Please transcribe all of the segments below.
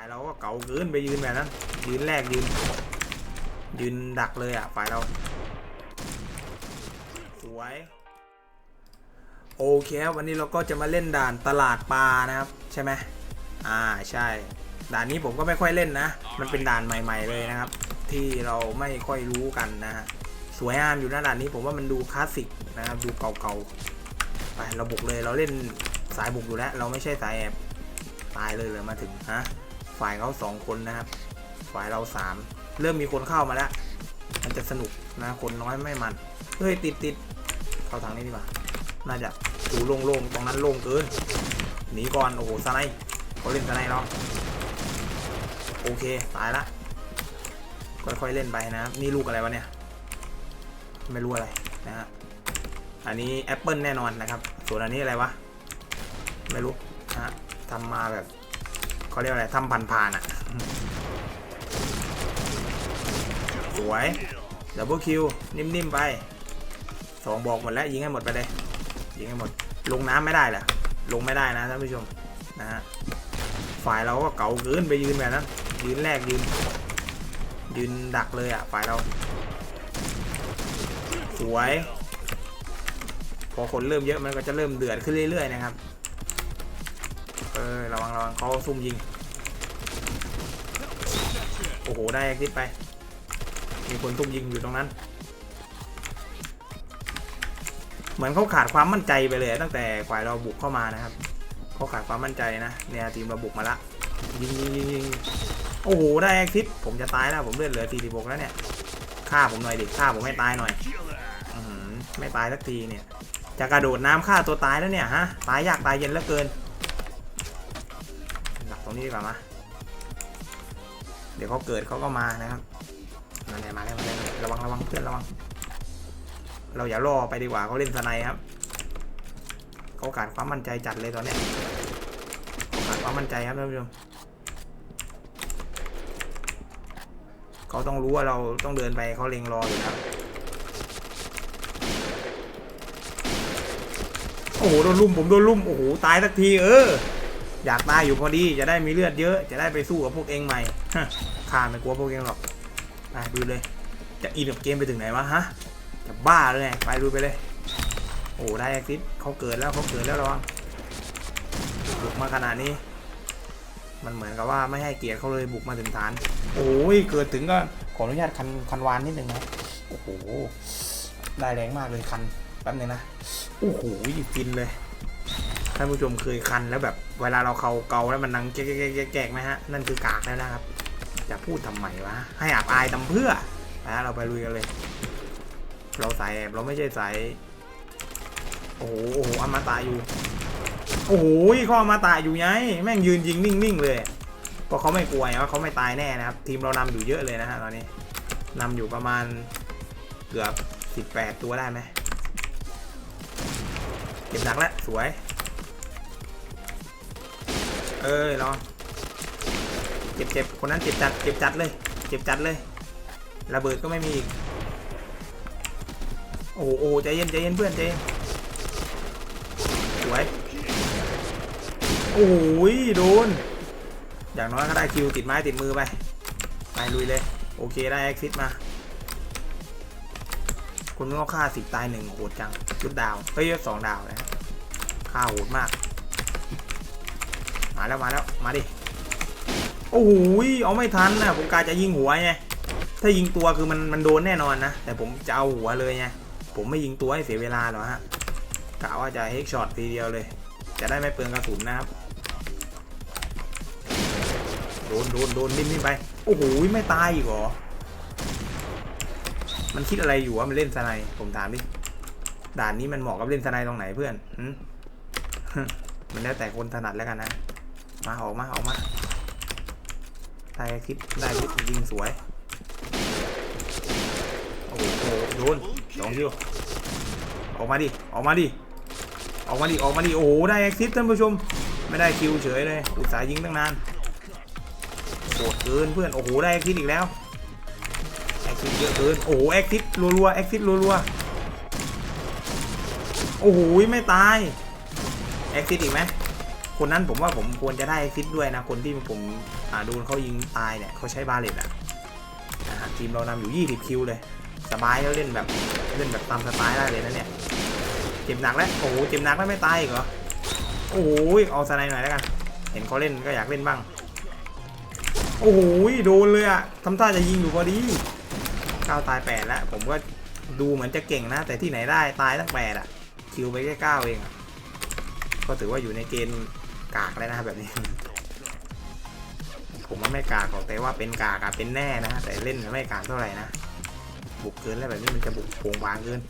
ายเราก็เก่าเกินไปยืนแบบนั้น ยืนแรกยืน ยืนดักเลยอะฝ่ายเรา สวย โอเควันนี้เราก็จะมาเล่นด่านตลาดปลานะครับ ใช่ไหมอ่าใช่ ด่านนี้ผมก็ไม่ค่อยเล่นนะ มันเป็นด่านใหม่ ๆเลยนะครับ ที่เราไม่ค่อยรู้กันนะฮะสวยงามอยู่นะด่านนี้ผมว่ามันดูคลาสสิกนะครับดูเก่าๆไปเราบุกเลยเราเล่นสายบุกอยู่แล้ว เราไม่ใช่สายแอบตายเลยเลยมาถึงฮะ ฝ่ายเขาสองคนนะครับ ฝ่ายเราสามเริ่มมีคนเข้ามาแล้ว มันจะสนุกนะ คนน้อยไม่มันเฮ้ยติดติดเข้าทางนี้ดีกว่า น่าจะดูโล่งๆตรงนั้นโล่งเกิน หนีก่อน โอ้โหสไนเขาเล่นสไนด์เนาะโอเค ตายละ ค่อยๆเล่นไปนะนี่ลูกอะไรวะเนี่ย ไม่รู้อะไรนะฮะ อันนี้แอปเปิลแน่นอนนะครับ ส่วนอันนี้อะไรวะ ไม่รู้นะฮะทำมาแบบ เขาเรียกว่าอะไรทำผ่านอะ สวยดับเบิลคิว นิ่มๆไปสองบอกหมดแล้ว ยิงให้หมดไปเลย ยิงให้หมด ลงน้ำไม่ได้เหรอลงไม่ได้นะท่านผู้ชม นะฮะ ฝ่ายเราก็เก่าเกินไปยืนแบบนั้น ยืนแรกยืน ยืนดักเลยอะ ฝ่ายเรา สวย พอคนเริ่มเยอะมันก็จะเริ่มเดือดขึ้นเรื่อยๆนะครับ อระวังระวังเขาซุ่มยิง โอ้โห ได้แอคลิปไป มีคนซุ่มยิงอยู่ตรงนั้น เหมือนเขาขาดความมั่นใจไปเลยตั้งแต่ฝ่ายเราบุกเข้ามานะครับเขาขาดความมั่นใจนะเนี่ยทีมเราบุกมาละยิงยิงยิงยิงโอ้โห ได้แอคทิปผมจะตายแล้วผมเลือดเหลือ46แล้วเนี่ยฆ่าผมหน่อยดิฆ่าผมให้ตายหน่อยอไม่ตายสักทีเนี่ยจะกระโดดน้ำฆ่าตัวตายแล้วเนี่ยฮะตายยากตายเย็นเหลือเกิน รงนี้ดีกว่ามา เดี๋ยวเขาเกิดเขาก็มานะครับมาเลยมาเลยมาเลยระวังระวังเพื่อนระวัง เราอย่ารอไปดีกว่าเขาเล่นสไนครับเขาขาดความมั่นใจจัดเลยตอนเนี้ยเขาขาดความมั่นใจครับท่านผู้ชมเขาต้องรู้ว่าเราต้องเดินไปเขาเล็งรออยู่ครับโอ้โหโดนลุ่มผมโดนลุ่มโอ้โหตายสักทีเออ อยากตายอยู่พอดีจะได้มีเลือดเยอะ จะได้ไปสู้กับพวกเองใหม่ข้าไม่กลัวพวกเองหรอกไปดูเลย จะอินกับเกมไปถึงไหนวะฮะจะบ้าเลยไงไปดูไปเลย โอ้ได้แอคซิสเขาเกิดแล้วเขาเกิดแล้วระวังบุกมาขนาดนี้ มันเหมือนกับว่าไม่ให้เกียรติเขาเลยบุกมาถึงฐาน โอ้ยเกิดถึงก็ขออนุญาตคันคันวานนิดนึงนะโอ้โหได้แรงมากเลยคันแป๊บนึงนะโอ้โหฟินเลย ท่านผู้ชมเคยคันแล้วแบบเวลาเราเขาเกาแล้วมันนังแก๊กแก๊กแก๊กแก๊กไหมฮะนั่นคือกากแล้วนะครับ จะพูดทำไมวะให้อับอายทำเพื่อนะเราไปลุยกันเลย เราสายแอบเราไม่ใช่สายโอ้โหโอ้โหอมตะอยู่โอ้โหเขาอมาตะอยู่ไงแม่งยืนยิงนิ่งๆเลยเพราะเขาไม่กลัวไงว่าเขาไม่ตายแน่นะครับ ทีมเรานำอยู่เยอะเลยนะฮะตอนนี้นำอยู่ประมาณเกือบ18 ตัวได้ไหมเก็บดักแล้วสวย เอ้ยรอเจ็บเจ็บคนนั้นเจ็บจัดเจ็บจัดเลย เจ็บจัดเลย ระเบิดก็ไม่มีอีก โอ้โหใจเย็นใจเย็นเพื่อนใจเย็นสวยโอ้ยโดน อย่างน้อยก็ได้คิวติดไม้ติดมือไป ไปลุยเลย โอเคได้แอคซิสมาคุณก็ฆ่าสิบตายหนึ่งโหดจัง จุดดาวเฮ้ยสองดาวนะฆ่าโหดมาก มาแล้วมาแล้วมาดิโอ้โหเอาไม่ทันนะผมกาจะยิงหัวไงถ้ายิงตัวคือมันมันโดนแน่นอนนะแต่ผมจะเอาหัวเลยไงผมไม่ยิงตัวให้เสียเวลาหรอกฮะกะว่าจะเฮกช็อตทีเดียวเลย จะได้ไม่เปลืองกระสุนนะครับโดนโดนโดนนิ่มๆไปโอ้โหไม่ตายอีกเหรอมันคิดอะไรอยู่วะมันเล่นสไนด์ผมถามดิด่านนี้มันเหมาะกับเล่นสไนด์ตรงไหนเพื่อนมันแล้วแต่คนถนัดแล้วกันนะ มาออกมาออกมาได้คลิปได้คลิปยิงสวย โอ้โหโดนสองคิวออกมาดิ ออกมาดิ ออกมาดิ ออกมาดิ โอ้โห ได้แอคซิสท่านผู้ชม ไม่ได้คิวเฉยเลย อุตส่าห์ยิงตั้งนานโหดเกินเพื่อน โอ้โห ได้แอคซิสอีกแล้วแอคซิสเยอะเกิน โอ้โห แอคซิสรัวๆ แอคซิสรัวๆ โอ้โห ไม่ตาย แอคซิสอีกไหม คนนั้นผมว่าผมควรจะได้แอคซิสด้วยนะ คนที่ผมอ่าดูเขายิงตายเนี่ยเขาใช้บาเลตอะทีมเรานำอยู่ 20 คิวเลย สบายแล้วเล่นแบบเล่นแบบตามสไตล์ได้เลยนะเนี่ย เจ็บหนักแล้ว โอ้โห เจ็บหนักแล้วไม่ตายอีกเหรอ โอ้โห เอาสไนหน่อยแล้วกัน เห็นเขาเล่นก็อยากเล่นบ้าง โอ้โห โดนเลยอะทำท่าจะยิงอยู่พอดีก้าวตายแปดแล้ว ผมก็ดูเหมือนจะเก่งนะ แต่ที่ไหนได้ตายตั้งแปดอะคิวไปแค่เก้าเองก็ถือว่าอยู่ในเกณฑ์ กากแล้วนะครับแบบนี้ ผมว่าไม่กากหรอกแต่ว่าเป็นกากอะเป็นแน่นะแต่เล่นไม่กากเท่าไหร่นะบุกเกินแล้วแบบนี้มันจะบุกโผงบางเกิน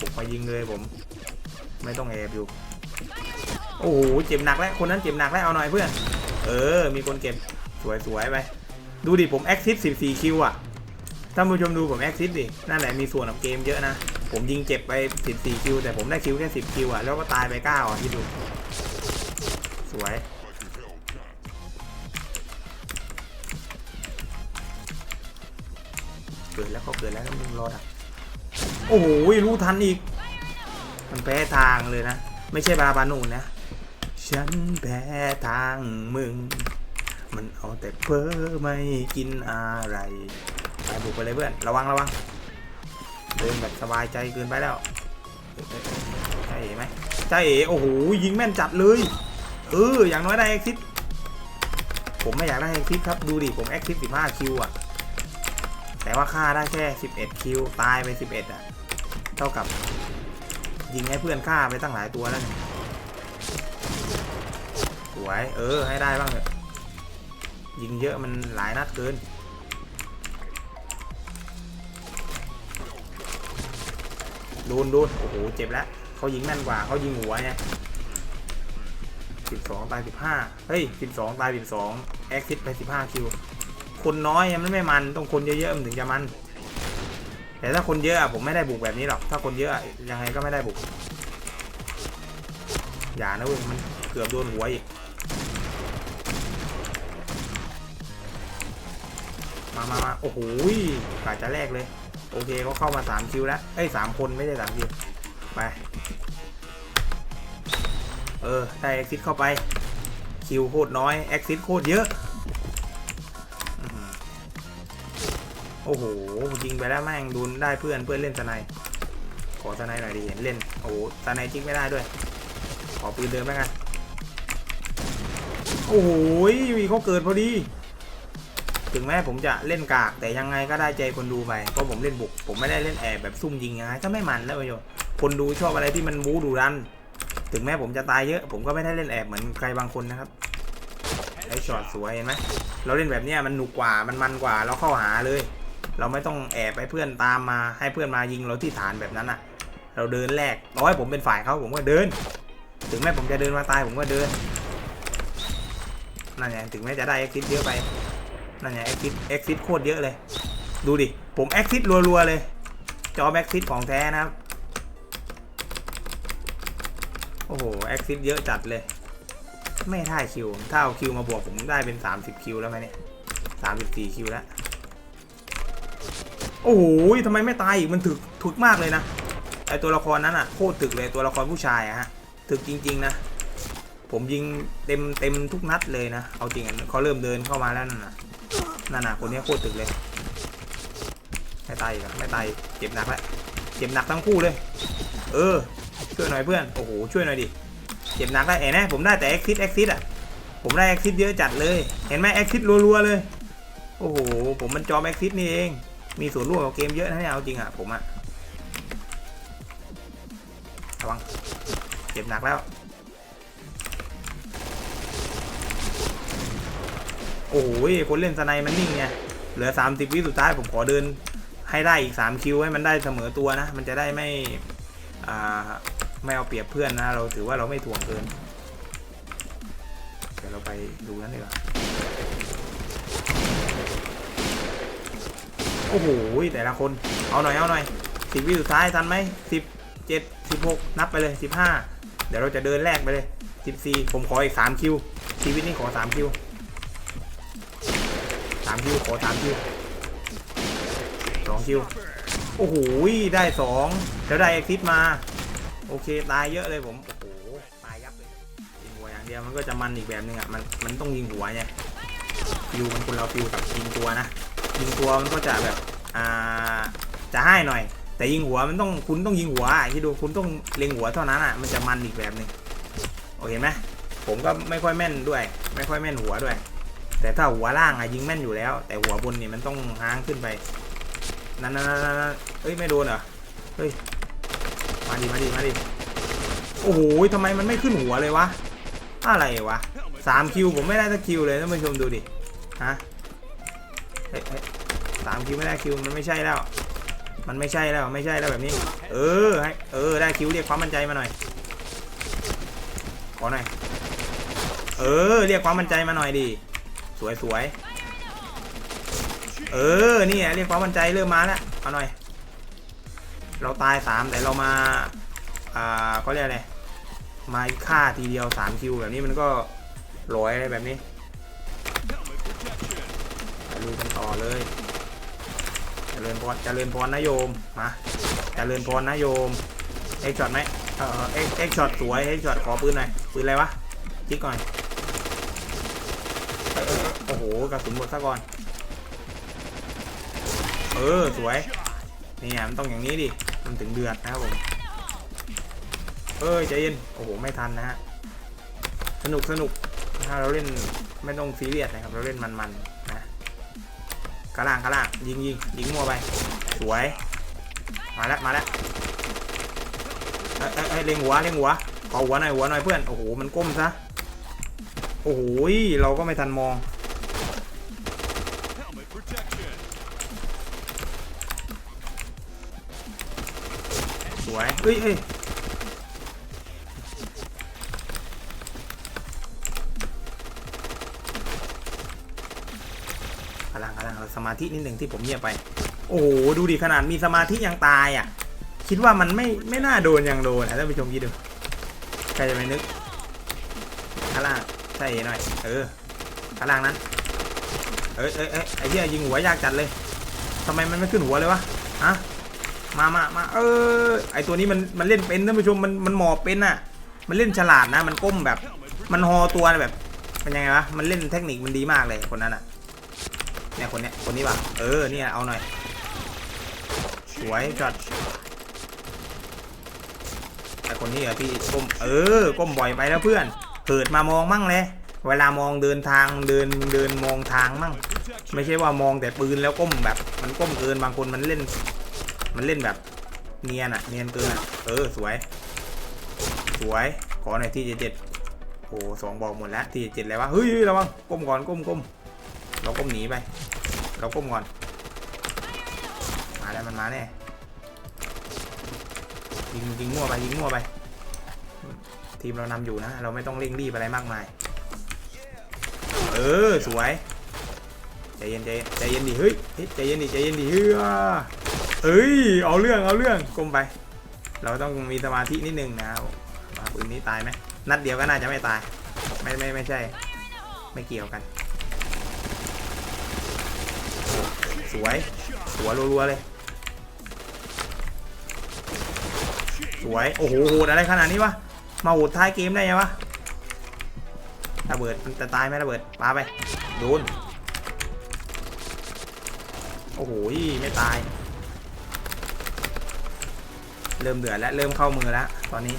บุกมายิงเลยผม ไม่ต้องแอบอยู่ โอ้โหเจ็บหนักแล้วคนนั้นเจ็บหนักแล้วเอาหน่อยเพื่อน เออ มีคนเก็บสวยๆไปดูดิผมแอคทิฟ14คิวอะท่านผู้ชมดูผมแอคทิฟดินั่นแหละมีส่วนของเกมเยอะนะ ผมยิงเจ็บไป 14 คิว แต่ผมได้คิวแค่ 10 คิวอะ แล้วก็ตายไป 9 อะที่ดู สวย เกิดแล้วก็เกิดแล้วมึงรอดักโอ้โหรู้ทันอีก มันแพ้ทางเลยนะ ไม่ใช่บาบานูนนะ ฉันแพ้ทางมึง มันเอาแต่เพ้อไม่กินอะไรไปบุกไปเลยเพื่อน ระวังระวัง ดินแบบสบายใจเกินไปแล้วใช่ไหมใช่โอ้โหยิงแม่นจัดเลยเอออย่างน้อยได้แอคซิสผมไม่อยากได้แอคซิสครับดูดิผมแอคซิส15คิวอะแต่ว่าค่าได้แค่ 11 คิว ตายไป 11อะเท่ากับ ยิงให้เพื่อนฆ่าไปตั้งหลายตัวแล้วเนี่ยสวย เออ ให้ได้บ้างเถอะยิงเยอะมันหลายนัดเกิน โดนโดนโอ้โหเจ็บแล้วเขายิงแม่นกว่าเขายิงหัวเนี่ยสิบสองตายสิบห้าเฮ้ยสิบสองตายสิบสองแอคซิสไปสิบห้าคิว คนน้อยมันไม่มันต้องคนเยอะๆมันถึงจะมัน แต่ถ้าคนเยอะผมไม่ได้บุกแบบนี้หรอก ถ้าคนเยอะอะยังไงก็ไม่ได้บุก อย่านะเว้ยมันเกือบโดนหัวอีก มามามาโอ้โหกาจะแรกเลย โอเคเขาเข้ามาสามคิวแล้วเอ้สามคนไม่ใช่สามคิว ไป เออได้แอคซิสเข้าไป คิวโคตรน้อยแอคซิสโคตรเยอะโอ้โหยิงไปแล้วแม่งดูนได้เพื่อนเพื่อนเล่นสไนขอสไนหน่อยดิเห็นเล่น โอ้โหสไนด์จิกไม่ได้ด้วย ขอปืนเดิมแล้วกันโอ้โหมีเขาเกิดพอดี ถึงแม้ผมจะเล่นกาก แต่ยังไงก็ได้ใจคนดูไปเพราะผมเล่นบุก ผมไม่ได้เล่นแอบแบบซุ่มยิงยังไงก็ไม่มันแล้วประโยชน์คนดูชอบอะไรที่มันบู๊ดูดัน ถึงแม้ผมจะตายเยอะ ผมก็ไม่ได้เล่นแอบเหมือนใครบางคนนะครับไอช็อตสวยเห็นไหมเราเล่นแบบนี้มันหนุกกว่ามันมันกว่าเราเข้าหาเลย เราไม่ต้องแอบไปเพื่อนตามมาให้เพื่อนมายิงเราที่ฐานแบบนั้นอะ เราเดินแรกร้อยผมเป็นฝ่ายเขาผมก็เดิน ถึงแม้ผมจะเดินมาตายผมก็เดินนั่นไงถึงแม้จะได้ e อ i t เยอะไป นั่นไง exit exit โคตรเยอะเลย ดูดิ ผม exit รัวๆเลย จอ exit ของแท้นะครับ โอ้โห exit เยอะจัดเลย ไม่ได้คิว ถ้าเอาคิวมาบวกผมได้เป็น 30 คิวแล้วไหมเนี่ย34คิวแล้ว โอ้โหทำไมไม่ตายอีก มันถึกถึกมากเลยนะ ไอตัวละครนั้นอะโคตรถึกเลยตัวละครผู้ชายอะฮะ ถึกจริง ๆนะผมยิงเต็มเต็มทุกนัดเลยนะ เอาจริงอะเขาเริ่มเดินเข้ามาแล้วนะ นั่นน่ะคนนี้โคตรตึกเลยไม่ตายอีกอะไม่ตายเจ็บหนักแล้วเจ็บหนักทั้งคู่เลย เออ ช่วยหน่อยเพื่อน โอ้โห ช่วยหน่อยดิ เจ็บหนักได้เห็นไหมผมได้แต่ exit exit อะ ผมได้ exit เยอะจัดเลย เห็นไหม exit รัวๆเลย โอ้โห ผมมันจอม exit นี่เอง มีส่วนร่วมกับเกมเยอะนะเนี่ยเอาจริงอะผมอะ ระวัง เจ็บหนักแล้ว โอ้โหคนเล่นสไนมันนิ่งไงเหลือ 30 วิสุดท้ายผมขอเดินให้ได้อีก 3 คิวให้มันได้เสมอตัวนะ มันจะได้ไม่อ่าไม่เอาเปรียบเพื่อนนะ เราถือว่าเราไม่ถ่วงเกิน เดี๋ยวเราไปดูนั้นดีกว่าโอ้โหแต่ละคนเอาหน่อยเอาหน่อยสิบวิสุดท้ายทันไหมสิบเจ็ดสิบหกนับไปเลยสิบห้าเดี๋ยวเราจะเดินแรกไปเลยสิบสี่ผมขออีกสามคิวชีวิตนี้ขอสามคิว สามคิวขอสามคิวสองคิวโอ้โหได้สองแล้วได้เอ็กซิสมา โอเคตายเยอะเลยผมโอ้โหตายยับเลยยิงวัวอย่างเดียวมันก็จะมันอีกแบบหนึงอะมันมันต้องยิงหัวไงฟิวมันคนเราฟิวกับยิงตัวนะยิงตัวมันก็จะแบบอ่าจะให้หน่อย แต่ยิงหัวมันต้องคุณต้องยิงหัวอะที่ดูคุณต้องเล็งหัวเท่านั้นอะมันจะมันอีกแบบหนึ่งโอเคไหมผมก็ไม่ค่อยแม่นด้วย ไม่ค่อยแม่นหัวด้วย แต่ถ้าหัวล่างอะยิงแม่นอยู่แล้ว แต่หัวบนนี่มันต้องห้างขึ้นไปนั่นนั่นนั่นนั่นเอ้ยไม่โดนเหรอ เฮ้ย มาดิมาดิมาดิ โอ้โหทำไมมันไม่ขึ้นหัวเลยวะ อะไรวะสามคิวผมไม่ได้สักคิวเลยท่านผู้ชมดูดิ ฮะเฮ้ยสามคิวไม่ได้คิวมันไม่ใช่แล้ว มันไม่ใช่แล้วไม่ใช่แล้วแบบนี้ เออให้เออได้คิวเรียกความมั่นใจมาหน่อย ขอหน่อย เออ เรียกความมั่นใจมาหน่อยดิ สวยสวยเออ นี่เรียกความมั่นใจเริ่มมาแล้ว เอาหน่อย เราตายสามแต่เรามา อ่าเขาเรียกอะไร มาฆ่าทีเดียวสามคิวแบบนี้มันก็ร้อยอะไรแบบนี้ไปลุยกันต่อเลยจเจริญพรจเจริญพรนะโยม มาเจริญพรนะโยม เอ็กช็อตไหมเออเอ็กเอ็กช็อตสวย เอ็กช็อตขอปืนหน่อย ปืนอะไรวะ จิ๊กก่อนเออเออเออ โอ้โหกระสุนหมดซะก่อน เออสวยนี่อะมันต้องอย่างนี้ดิ มันถึงเดือดนะครับผม เอ้ยใจเย็น โอ้โห ไม่ทันนะฮะ สนุกสนุกถ้าเราเล่นไม่ต้องซีเรียสนะครับ เราเล่นมันๆนะกระล่างกระล่างยิงยิงยิงมัวไป สวย มาแล้วมาแล้วเอ้ยเอ้ยเอ้ยเล็งหัวเล็งหัว ขอหัวหน่อยหัวหน่อยเพื่อน โอ้โห มันก้มซะ โอ้โห เราก็ไม่ทันมอง วยเอ้ยเอ้ยกำลังกำลังสมาธินิดหนึ่งที่ผมเงียบไป โอ้โหดูดิขนาดมีสมาธิยังตายอะ คิดว่ามันไม่ไม่น่าโดนยังโดนอะท่านผู้ชมคิดดูใครจะไปนึกข้างล่างใช่หน่อย เออข้างล่างนั้น เอ้ยเอ้ยเอ้ยไอ้เหี้ยยิงหัวยากจัดเลยทำไมมันไม่ขึ้นหัวเลยวะฮะ มามามาเออไอตัวนี้มันมันเล่นเป็นท่านผู้ชมมันมันหมอบเป็นอะ มันเล่นฉลาดนะ มันก้มแบบ มันฮอตัวแบบมันยังไงวะมันเล่นเทคนิคมันดีมากเลยคนนั้นอะเนี่ยคนเนี้ยคนนี้ป่ะเออเนี่ยเอาหน่อยสวยจอดไอคนนี้เหรอพี่ก้มเออก้มบ่อยไปแล้วเพื่อนเกิดมามองมั่งเลยเวลามองเดินทางเดินเดินมองทางมั่ง ไม่ใช่ว่ามองแต่ปืนแล้วก้มแบบ มันก้มเกินบางคนมันเล่น มันเล่นแบบเนียนอะเนียนเกินอะเออสวย สวยขอหน่อยที่เจ็ดเจ็ดโอ้สองบอกหมดแล้วที่เจ็ดแล้ววะเฮ้ยระวังก้มก่อนก้มก้มเราก้มหนีไปเราก้มก่อนมาแล้วมันมาแน่ยิงยิงมั่วไปยิงมั่วไป ทีมเรานำอยู่นะ เราไม่ต้องเร่งรีบอะไรมากมาย เออสวยใจเย็นใจเย็นใจเย็นดิเฮ้ยเฮ้ยใจเย็นดิใจเย็นดิเฮ้ย เอ้ย เอาเรื่อง เอาเรื่องก้มไป เราต้องมีสมาธินิดนึงนะครับมาปืนนี้ตายไหมนัดเดียวก็น่าจะไม่ตาย ไม่ไม่ไม่ใช่ ไม่เกี่ยวกัน สวย หัวรัวๆเลย สวย โอ้โหโหดอะไรขนาดนี้วะ มาโหดท้ายเกมได้ไงวะระเบิดมันจะตายไหมระเบิดปาไป โดน โอ้โห ไม่ตาย เริ่มเดือดแล้วเริ่มเข้ามือแล้วตอนนี้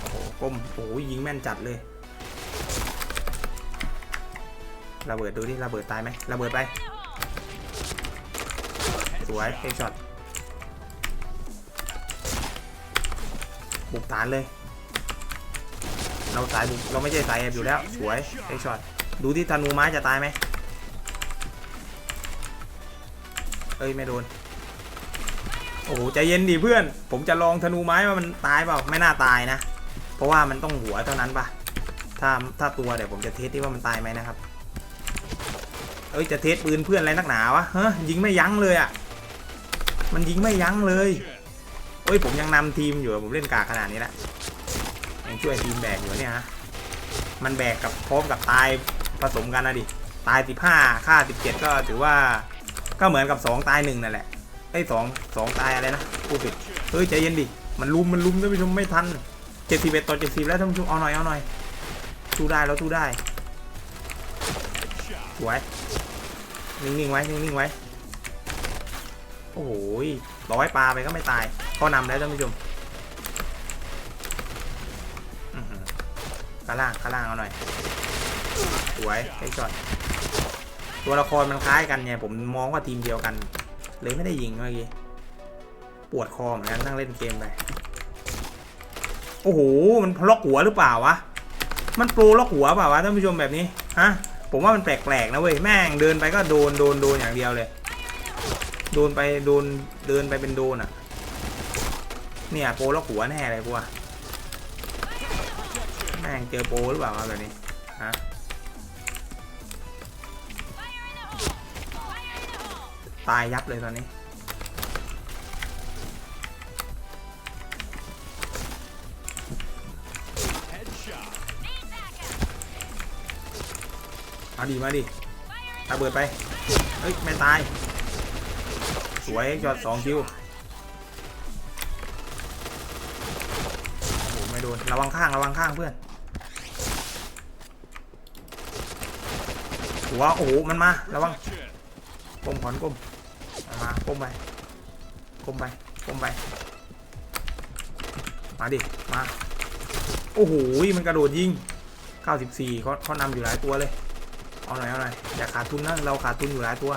โอ้โหก้มโอ้โหยิงแม่นจัดเลยระเบิดดูดิระเบิดตายไหมระเบิดไป สวยเฮช็อตบุกฐานเลย เราสายบุกเราไม่ใช่สายแอบอยู่แล้ว สวยเฮช็อตดูที่ธนูไม้จะตายไหมเอ้ยไม่โดน โอ้โหใจเย็นดิเพื่อน ผมจะลองธนูไม้ว่ามันตายเปล่าไม่น่าตายนะ เพราะว่ามันต้องหัวเท่านั้นปะถ้าถ้าตัวเดี๋ยวผมจะเทสที่ว่ามันตายไหมนะครับ เอ้ยจะเทสปืนเพื่อนอะไรนักหนาวะเฮ้ยยิงไม่ยั้งเลยอะ่ะมันยิงไม่ยั้งเลยเอ้ยผมยังนำทีมอยู่ผมเล่นกากขนาดนี้แล้วยังช่วยทีมแบกอยู่เนี่ยฮะมันแบกกับพร้อมกับตายผสมกันนะดิตาย 15ฆ่า 17 ก็ถือว่าก็เหมือนกับ 2 ตายหนึ่งนั่นแหละ ไอ้สองสองตายอะไรนะพูดผิดเฮ้ยใจเย็นดิมันลุมมันลุมท่านผู้ชมไม่ทันเจ็ดสิบเอ็ดต่อเจ็ดสิบแล้วท่านผู้ชมเอาหน่อยเอาหน่อยสู้ได้แล้วสู้ได้สวยนิ่งๆไว้นิ่งๆไว้โอ้โหร้อยปลาไปก็ไม่ตายเขานำแล้วท่านผู้ชมข้างล่างข้างล่างเอาหน่อยสวยไอ้ช็อตตัวละครมันคล้ายกันไงผมมองว่าทีมเดียวกัน เลยไม่ได้ยิงเมื่อกี้ปวดคอเหมือนกันนั่งเล่นเกมไปโอ้โหมันล็อกหัวหรือเปล่าวะมันโปรล็อกหัวเปล่าวะท่านผู้ชมแบบนี้ฮะผมว่ามันแปลกๆนะเว้ยแม่งเดินไปก็โดนโดนโดนอย่างเดียวเลย โดนไปโดนเดินไปเป็นโดนอะ เนี่ยโปรล็อกหัวแน่เลยกูว่าแม่งเจอโปรหรือเปล่าวะแบบนี้ฮะ ตายยับเลยตอนนี้ มาดิมาดิระเบิดไป เฮ้ย ไม่ตาย สวยจอดสองคิวโอ้โหไม่โดน ระวังข้าง ระวังข้างเพื่อนหัวโอ้โห มันมา ระวังก้มขอนก้ม ก้มไปก้มไปก้มไป มาดิ มา โอ้โห มันกระโดดยิง 94เขาเขานำอยู่หลายตัวเลย เอาหน่อย เอาหน่อย อย่าขาดทุนนะ เราขาดทุนอยู่หลายตัว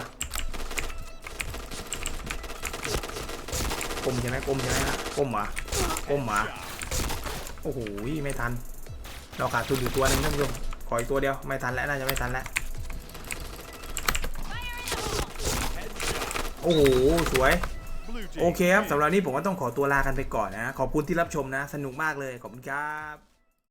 ก้มใช่ไหมก้มใช่ไหมก้มเหรอก้มเหรอโอ้โห ไม่ทัน เราขาดทุนอยู่ตัวหนึงท่านผู้ชมขออีกตัวเดียว ไม่ทันแล้ว น่าจะไม่ทันแล้ว อ้โหสวย โอเคครับสำหรับวันนี้ผมก็ต้องขอตัวลากันไปก่อนนะ ขอบคุณที่รับชมนะ สนุกมากเลย ขอบคุณครับ